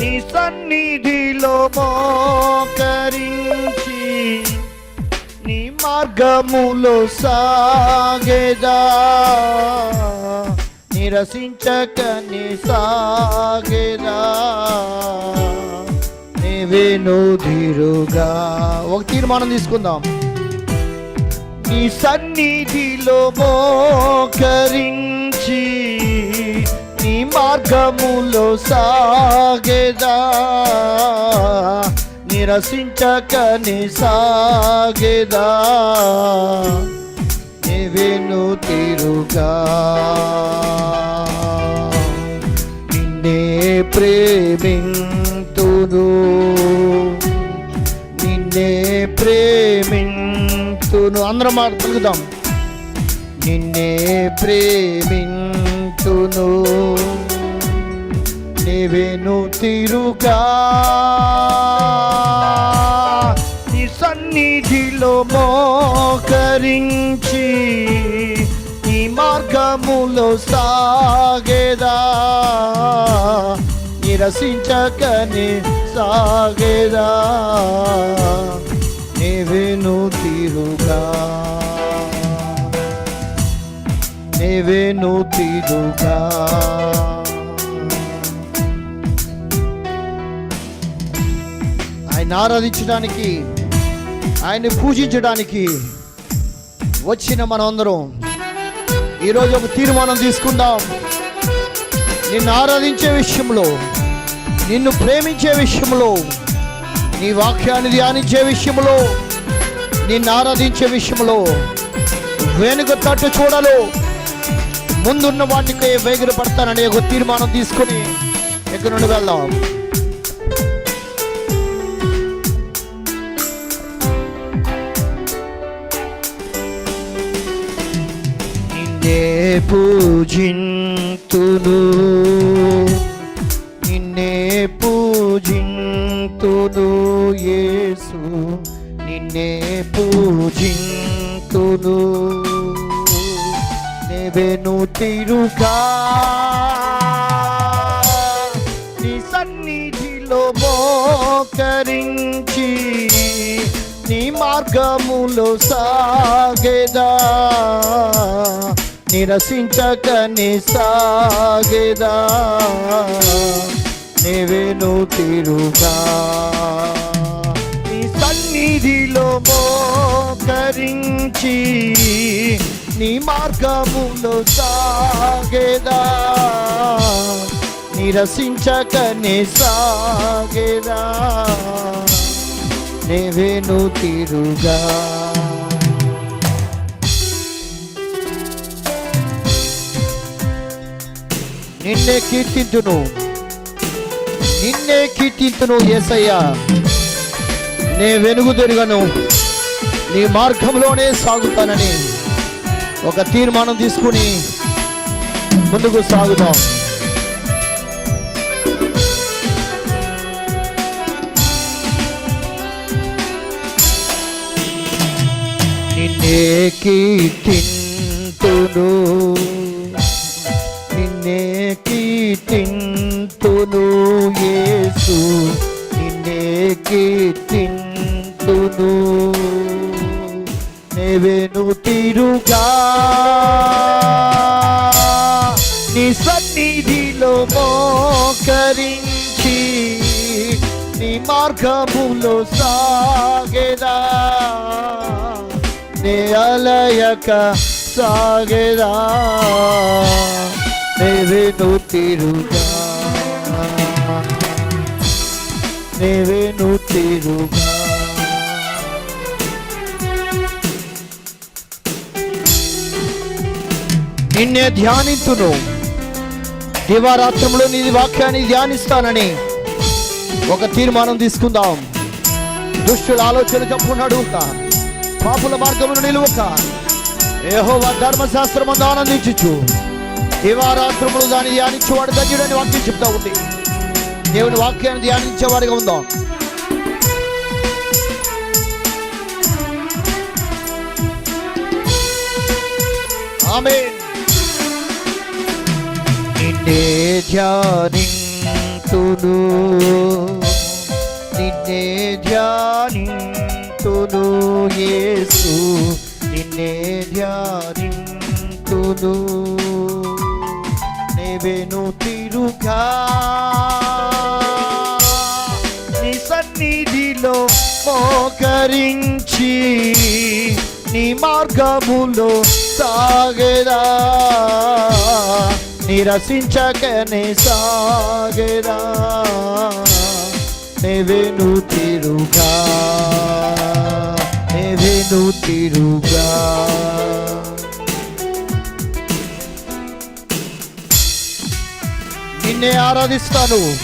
నీ సన్నిధిలో మోకరించి నీ మార్గములో సాగేదా. నిరసించక నీ సాగేదా. నీవేను ధీరుగా. ఒక తీర్మానం తీసుకుందాం. నీ సన్నిధిలో మోకరించి మార్గములో సాగేదా? నిరసించకని సాగేదా? నీవేను తీరుగా? నిన్నే ప్రేమింతును నిన్నే ప్రేమింతును. అందరం మాట నిన్నే ప్రేమింతును. నీవేను తిరుగా? నీ సన్నిధిలో మోకరించి నీ మార్గములో సాగేదా? నిరసించకని సాగేదా? నీవేను తిరుగా? నీవేను తిరుగా? ఆయన ఆరాధించడానికి ఆయన్ని పూజించడానికి వచ్చిన మనమందరం ఈరోజు ఒక తీర్మానం తీసుకుందాం. నిన్ను ఆరాధించే విషయంలో నిన్ను ప్రేమించే విషయంలో నీ వాక్యాన్ని ధ్యానించే విషయంలో నిన్ను ఆరాధించే విషయంలో వెనుక తట్టు చూడలు ముందున్న వాటికి వేగులు పడతానని ఒక తీర్మానం తీసుకొని ఎక్కడి నుండి వెళ్దాం. పూజింతును. నిన్నే పూజింతును యేసు. నిన్నే పూజింతును. నెవెను తిరుగా నీ సన్నిధిలో మోకరించి నీ మార్గములో సాగేదా. నిరసించక నీ సాగేదా నీవేను తిరుగా. నీ సన్నిధిలో మోకరించి నీ మార్గములో సాగేదా? నిరసించక నీ సాగేదా నీవేను తిరుగా. నిన్నే కీర్తింతును. నిన్నే కీర్తింతును ఏసయ్యా. నే వెనుగు తిరగను. నీ మార్గంలోనే సాగుతానని ఒక తీర్మానం తీసుకుని ముందుకు సాగుదాం. నిన్నే కీర్తింతును. యేసు నిన్నే కీర్తింతును. నేవేను తిరుగా. నీ సన్నిధిలో మోకరించి నీ మార్గములో సాగేదా. నే అలయక సాగేదా. నేవేను తిరుగా. నేవేను తిరుగా. నిన్నే ధ్యానింతును. దివారాత్రంలో నీ వాక్యాన్ని ధ్యానిస్తానని ఒక తీర్మానం తీసుకుందాం. దుష్టుల ఆలోచన చెప్పుకున్నాడు పాపుల మార్గమును నిలువక ఏహోవా ధర్మశాస్త్రం అందు ఆనందించుచు దివారాత్రములు దాన్ని ధ్యానించేవాడు దగ్గరని వాక్యం చెప్తా ఉంది. దేవుని వాక్యాన్ని ధ్యానించేవారిగా ఉందాం. ఆమె నిన్నే ధ్యానింతును. నిన్నే ధ్యానింతును యేసు. నిన్నే ధ్యానింతును. నేవేను తిరుగా. నీ సన్నిధిలో మోకరించి నీ మార్గములో సాగేదా. నిరసించకనే సాగేదా. నేవేను తిరుగా నేవేను తిరుగా. నిన్నే ఆరాధిస్తాను.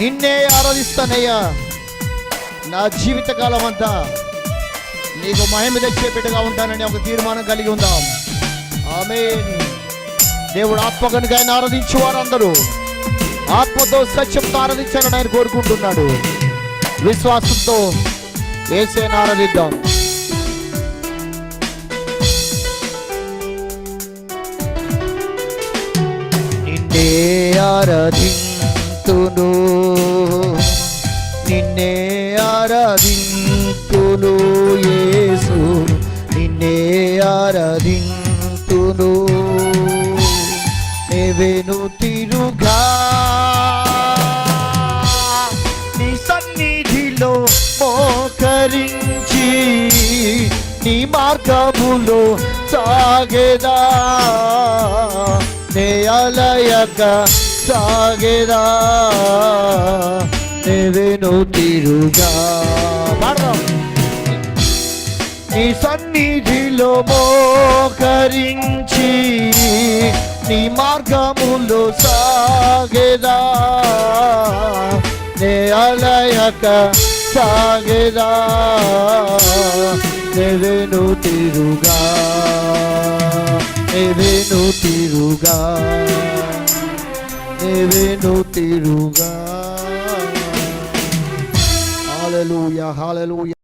నిన్నే ఆరాధిస్తానయ్యా. నా జీవితకాలం అంతా నీకు మహిమ తెచ్చే బిడ్డగా ఉంటానని ఒక తీర్మానం కలిగి ఉందాం. ఆమె దేవుడు ఆత్మ కనుక ఆయన ఆరాధించు వారందరూ. ఆత్మతో సత్యంతో ఆరాధించాలని ఆయన కోరుకుంటున్నాడు. విశ్వాసంతో ఏసేని ఆరాధిద్దాం. నిన్నే ఆరాధింతును. నిన్నే ఆరాధింతును యేసు. నిన్నే ఆరాధింతును. నేవేను తిరుగా నీ సన్నిధిలో మోకరించి నీ మార్గములో సాగేదా? నే అలయక సాగేదా నేవేను తిరుగా. పాడదాం. నీ సన్నిధిలో మోకరించి నీ మార్గములో సాగేదా నే అలయక సాగేదా నెవెను తిరుగా. నెవెను తిరుగా నెవెను తిరుగా. Hallelujah hallelujah